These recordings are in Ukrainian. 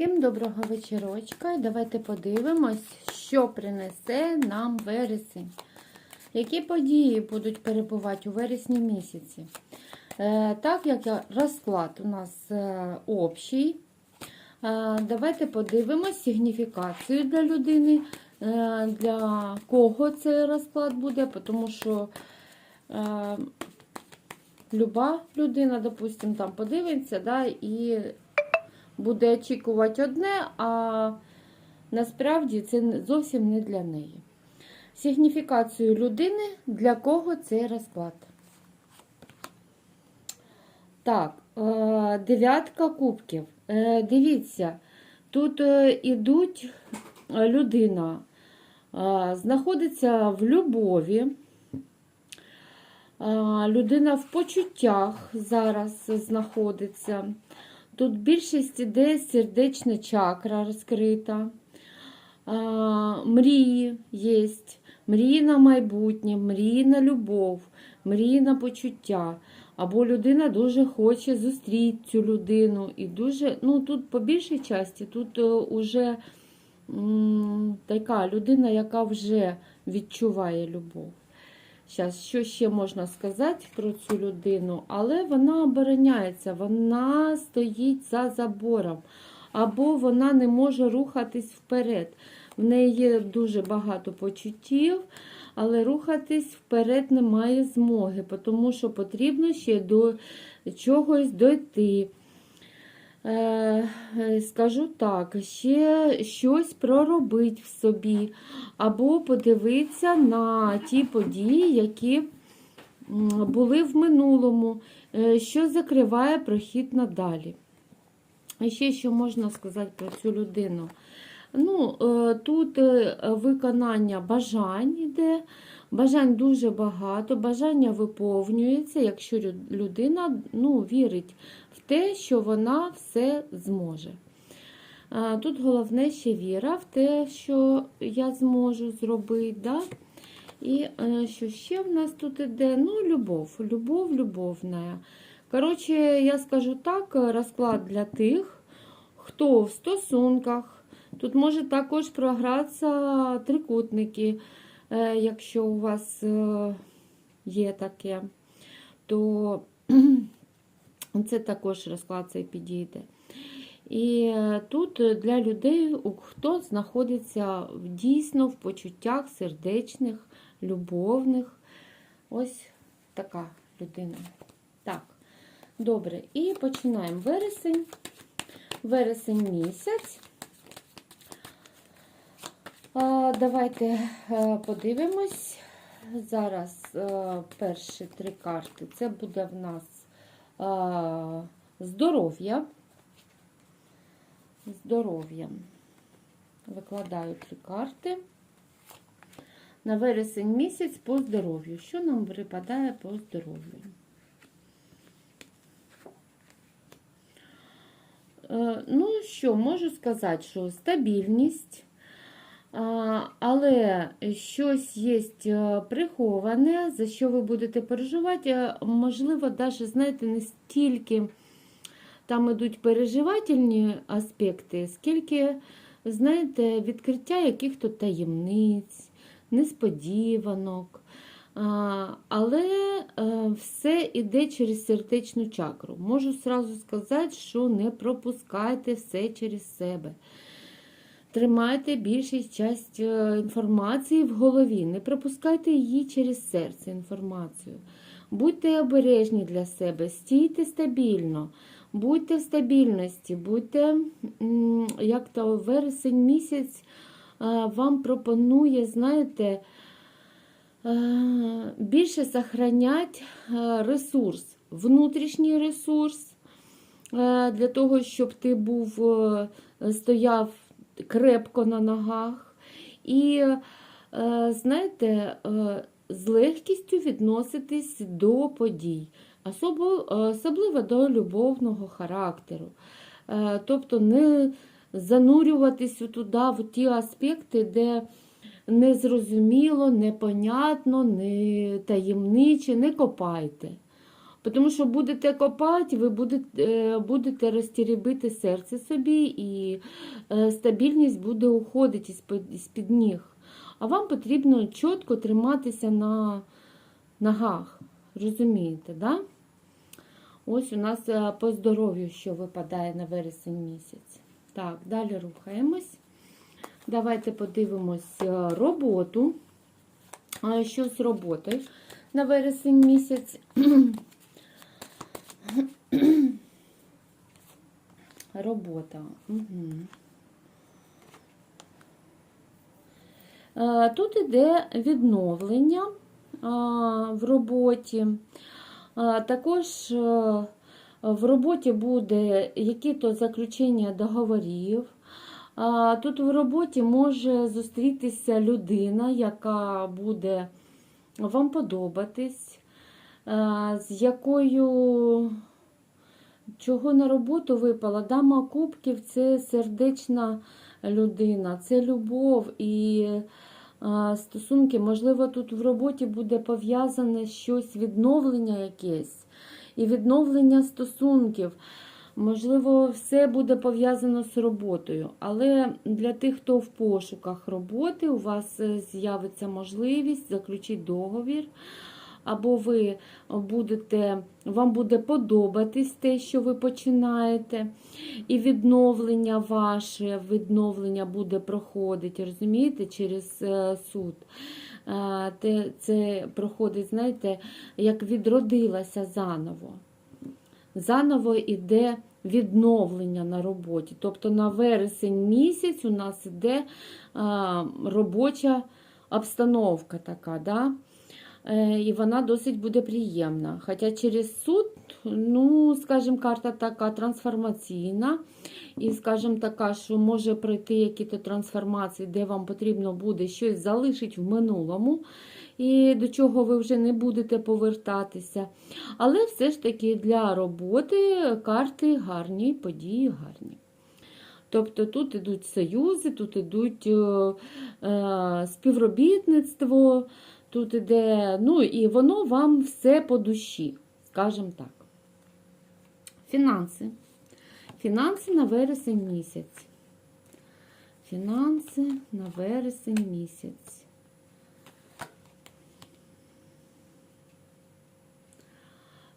Всім доброго вечірочка. І давайте подивимось, що принесе нам вересень. Які події будуть перебувати у вересні місяці. Е, так як розклад у нас е, общий, е, давайте подивимось сигніфікацію для людини, для кого цей розклад буде, тому що люба людина, допустимо, там подивиться, да, і буде очікувати одне, а насправді це зовсім не для неї. Сигніфікацію людини, для кого цей розклад. Так, е, дев'ятка кубків. Е, Дивіться, тут е, ідуть людина, знаходиться в любові. Людина в почуттях зараз знаходиться. Тут більшість іде сердечна чакра розкрита. Мрії є. Мрії на майбутнє, мрії на любов, мрії на почуття. Або людина дуже хоче зустріти цю людину. І дуже, ну тут по більшій часті, тут е, уже така людина, яка вже відчуває любов. Зараз, що ще можна сказати про цю людину, але вона обороняється, вона стоїть за забором, або вона не може рухатись вперед. В неї є дуже багато почуттів, але рухатись вперед немає змоги, тому що потрібно ще до чогось дойти. Е, е, Скажу так, ще щось проробить в собі, або подивитися на ті події, які були в минулому, е, що закриває прохід надалі. І ще що можна сказати про цю людину? Ну, Тут виконання бажань йде, бажань дуже багато, бажання виповнюється, якщо людина ну, вірить те, що вона все зможе. Тут головне ще віра в те, що я зможу зробити. Да? І е, що ще в нас тут іде? Ну, любов, любов, любовна. Коротше, я скажу так, розклад для тих, хто в стосунках. Тут може також програтися трикутники, е, якщо у вас е, є таке, то це також розклад цей підійде. І е, тут для людей, хто знаходиться дійсно в почуттях сердечних, любовних. Ось така людина. Так, добре. І починаємо вересень. Вересень місяць. Давайте е, подивимось. Зараз е, перші три карти. Це буде в нас здоров'я. Здоров'я. Викладаю три карти. На вересень місяць по здоров'ю. Що нам припадає по здоров'ю? Е, Ну, що, можу сказати, що стабільність, але щось є е, приховане, за що ви будете переживати. Е, Можливо, навіть, знаєте, не стільки там ідуть переживательні аспекти, скільки, знаєте, відкриття яких-то таємниць, несподіванок. Але е, все йде через сердечну чакру. Можу сразу сказати, що не пропускайте все через себе. Тримайте більшість часть е, інформації в голові, не пропускайте її через серце інформацію. Будьте обережні для себе, стійте стабільно, будьте в стабільності, будьте, як то вересень місяць е, вам пропонує, знаєте, е, більше сохранять е, ресурс, внутрішній ресурс, для того, щоб ти був, стояв крепко на ногах. І, е, знаєте, е, з легкістю відноситись до подій, особливо до любовного характеру. Е, Тобто не занурюватись туди, в ті аспекти, де незрозуміло, непонятно, не таємниче, не копайте. Тому що будете копати, ви будете, е, будете розтірібити серце собі, і е, стабільність буде уходити з-під, ніг. А вам потрібно чітко триматися на ногах. Розумієте, да? Ось у нас е, по здоров'ю, що випадає на вересень місяць. Так, далі рухаємось. Давайте подивимось е, роботу. Що з роботою на вересень місяць? Робота. Угу. Тут іде відновлення в роботі. Також е, в роботі буде які-то заключення договорів. Тут в роботі може зустрітися людина, яка буде вам подобатись, з якою чого на роботу випала. Дама кубків це сердечна людина, це любов і стосунки. Можливо, тут в роботі буде пов'язане щось, відновлення якесь і відновлення стосунків. Можливо, все буде пов'язано з роботою, але для тих, хто в пошуках роботи, у вас е, з'явиться можливість заключити договір, або ви будете, вам буде подобатись те, що ви починаєте, і відновлення ваше, відновлення буде проходити, розумієте, через е, суд. Е, те- Це проходить, знаєте, як відродилася заново заново йде відновлення на роботі. Тобто на вересень місяць у нас йде робоча обстановка така, да? Е, і вона досить буде приємна. Хоча через суд, ну, скажімо, карта така трансформаційна, і, скажімо, така, що може пройти якісь трансформації, де вам потрібно буде щось залишити в минулому, і до чого ви вже не будете повертатися. Але все ж таки для роботи карти гарні, події гарні. Тобто тут ідуть союзи, тут ідуть е, е, співробітництво, тут іде, ну і воно вам все по душі, скажімо так. Фінанси. Фінанси на вересень місяць. Фінанси на вересень місяць.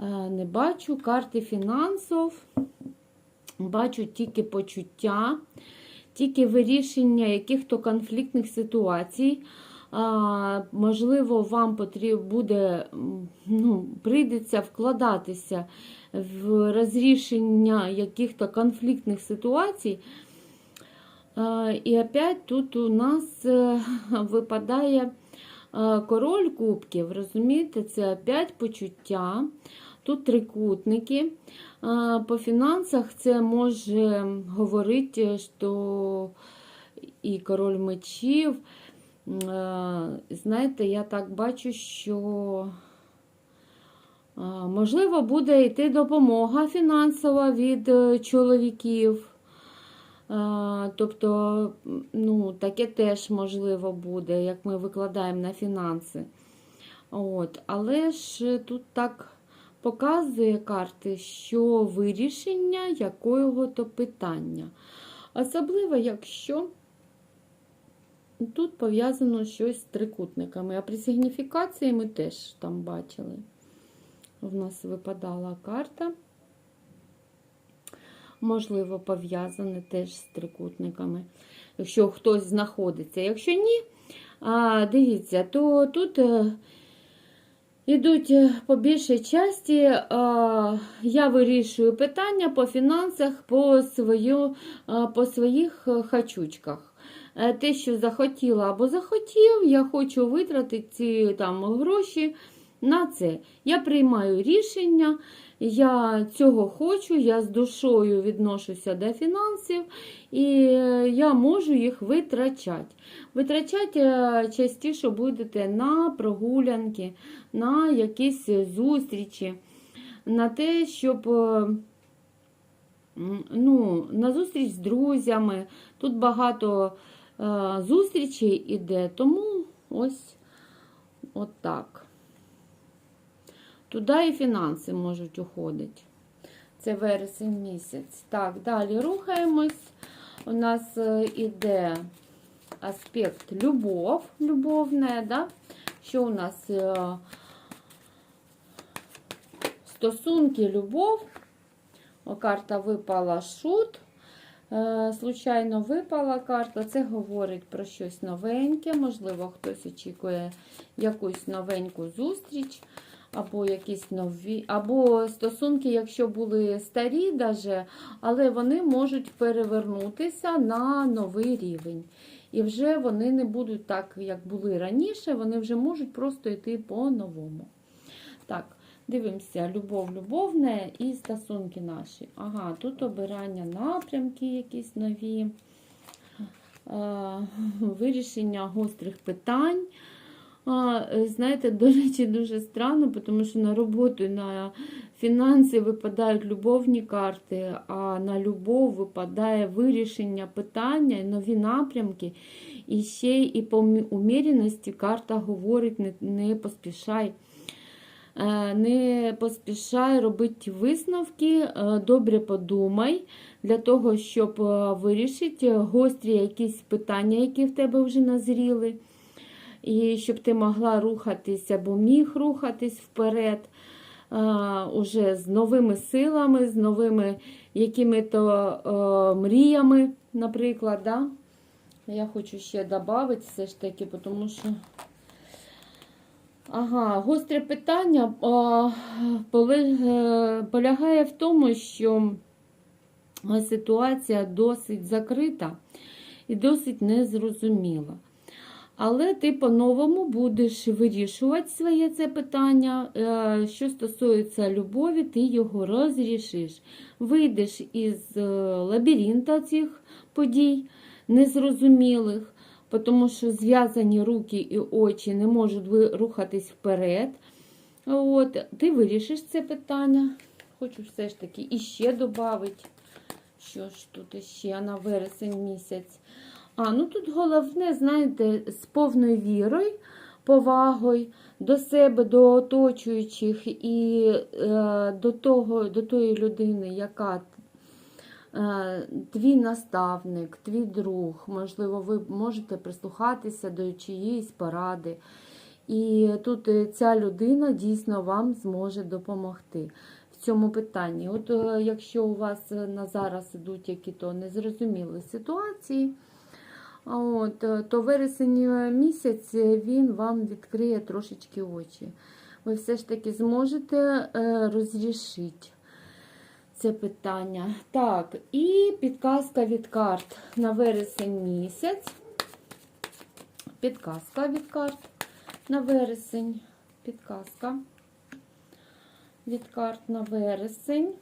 Е, Не бачу карти фінансів, бачу тільки почуття, тільки вирішення яких-то конфліктних ситуацій. Можливо, вам потрібно буде, ну, прийдеться вкладатися в розрішення яких-то конфліктних ситуацій. І опять тут у нас е, випадає король кубків, розумієте, це опять почуття. Тут трикутники. По фінансах це може говорити, що і король мечів. Е, Знаєте, я так бачу, що е, можливо буде йти допомога фінансова від е, чоловіків. Е, Тобто, ну, таке теж можливо буде, як ми викладаємо на фінанси. От. Але ж тут так показує карти, що вирішення якого-то питання. Особливо, якщо тут пов'язано щось з трикутниками. А при сигніфікації ми теж там бачили. В нас випадала карта. Можливо, пов'язане теж з трикутниками. Якщо хтось знаходиться. Якщо ні, дивіться, то тут е, Ідуть е, по більшій часті, я вирішую питання по фінансах, по, свою, по своїх е, хачучках. Е, Те, що захотіла або захотів, я хочу витратити ці там гроші на це. Я приймаю рішення, я цього хочу, я з душою відношуся до фінансів, і е, я можу їх витрачати. Витрачати е, частіше будете на прогулянки, на якісь зустрічі, на те, щоб ну, на зустріч з друзями. Тут багато зустрічей іде, тому ось от так. Туди і фінанси можуть уходити. Це вересень місяць. Так, далі рухаємось. У нас е, іде аспект любов, любовне, да? Що у нас е, стосунки, любов. Карта випала шут. Е, Случайно випала карта. Це говорить про щось новеньке. Можливо, хтось очікує якусь новеньку зустріч, або якісь нові, або стосунки, якщо були старі, даже, але вони можуть перевернутися на новий рівень. І вже вони не будуть так, як були раніше, вони вже можуть просто йти по-новому. Так, дивимося, любов, любовне і стосунки наші. Ага, тут обирання напрямки якісь нові, е, вирішення гострих питань. Знаєте, до речі, дуже странно, тому що на роботу, на фінанси випадають любовні карти, а на любов випадає вирішення питання, нові напрямки. І ще і по мі- уміряності карта говорить, не поспішай. Е, Не поспішай робити висновки, е, добре подумай для того, щоб е, вирішити гострі якісь питання, які в тебе вже назріли і щоб ти могла рухатись або міг рухатись вперед уже з новими силами, з новими якими-то мріями, наприклад. Да? Я хочу ще додати все ж таки, тому що. Ага, гостре питання е, полягає в тому, що ситуація досить закрита і досить незрозуміла. Але ти по-новому будеш вирішувати своє це питання. Е, Що стосується любові, ти його розрішиш. Вийдеш із е, лабіринта цих подій незрозумілих, тому що зв'язані руки і очі не можуть рухатись вперед. От, ти вирішиш це питання. Хочу все ж таки іще додати. Що ж тут ще на вересень місяць? А, ну тут головне, знаєте, з повною вірою, повагою до себе, до оточуючих і е, до, того, до тої людини, яка твій наставник, твій друг, можливо, ви можете прислухатися до чиїсь поради. І тут е, ця людина дійсно вам зможе допомогти в цьому питанні. От е, якщо у вас е, на зараз ідуть які-то незрозумілі ситуації, От, е, то вересень е, місяць е, він вам відкриє трошечки очі. Ви все ж таки зможете е, розрішити це питання. Так, і підказка від карт на вересень місяць. Підказка від карт на вересень. Підказка від карт на вересень.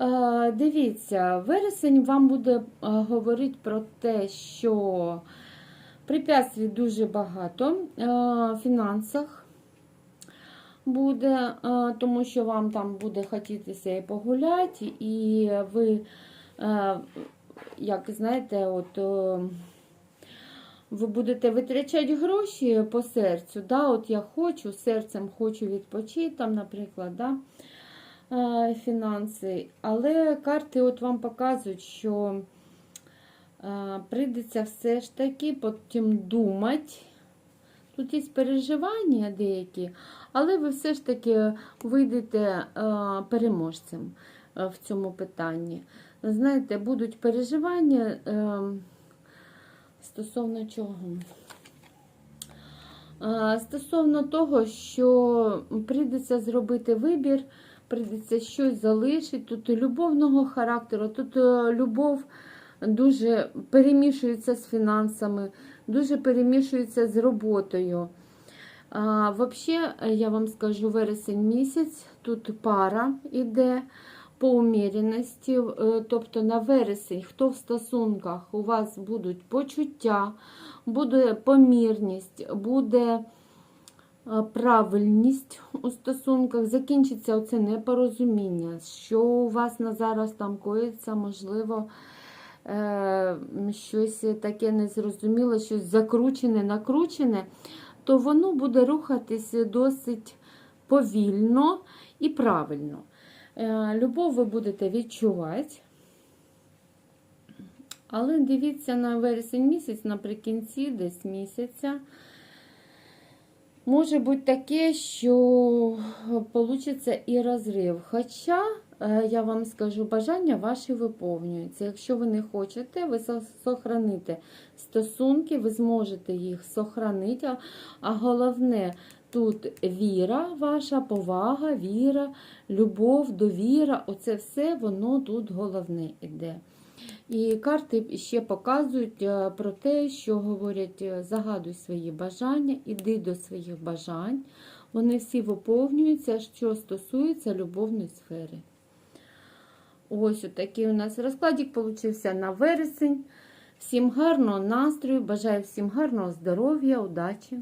Е, Дивіться, вересень вам буде е, говорити про те, що препятствий дуже багато е, в фінансах буде, е, тому що вам там буде хотітися і погуляти, і ви, е, як знаєте, от. Ви будете витрачати гроші по серцю. Да? От я хочу, серцем хочу відпочити, там, наприклад, да? фінанси. Але карти от вам показують, що прийдеться все ж таки потім думати. Тут є переживання деякі, але ви все ж таки вийдете переможцем в цьому питанні. Знаєте, будуть переживання стосовно чого? Стосовно того, що прийдеться зробити вибір, прийдеться щось залишити. Тут любовного характеру, тут е, любов дуже перемішується з фінансами, дуже перемішується з роботою. А, Взагалі, я вам скажу, вересень місяць, тут пара йде по уміряності, е, тобто на вересень, хто в стосунках, у вас будуть почуття, буде помірність, буде е, правильність у стосунках, закінчиться оце непорозуміння, що у вас на зараз там коїться, можливо, щось таке незрозуміле, щось закручене, накручене, то воно буде рухатись досить повільно і правильно. Е, Любов ви будете відчувати. Але дивіться на вересень місяць, наприкінці десь місяця. Може бути таке, що вийде і розрив. Хоча, е, я вам скажу, бажання ваші виповнюються. Якщо ви не хочете, ви сохраните стосунки, ви зможете їх сохранити. А- головне, тут віра, ваша повага, віра, любов, довіра оце все воно тут головне іде. І карти ще показують е, про те, що говорять: е, загадуй свої бажання, іди до своїх бажань. Вони всі виповнюються, що стосується любовної сфери. Ось такий у нас розкладик получився на вересень. Всім гарного настрою, бажаю всім гарного здоров'я, удачі!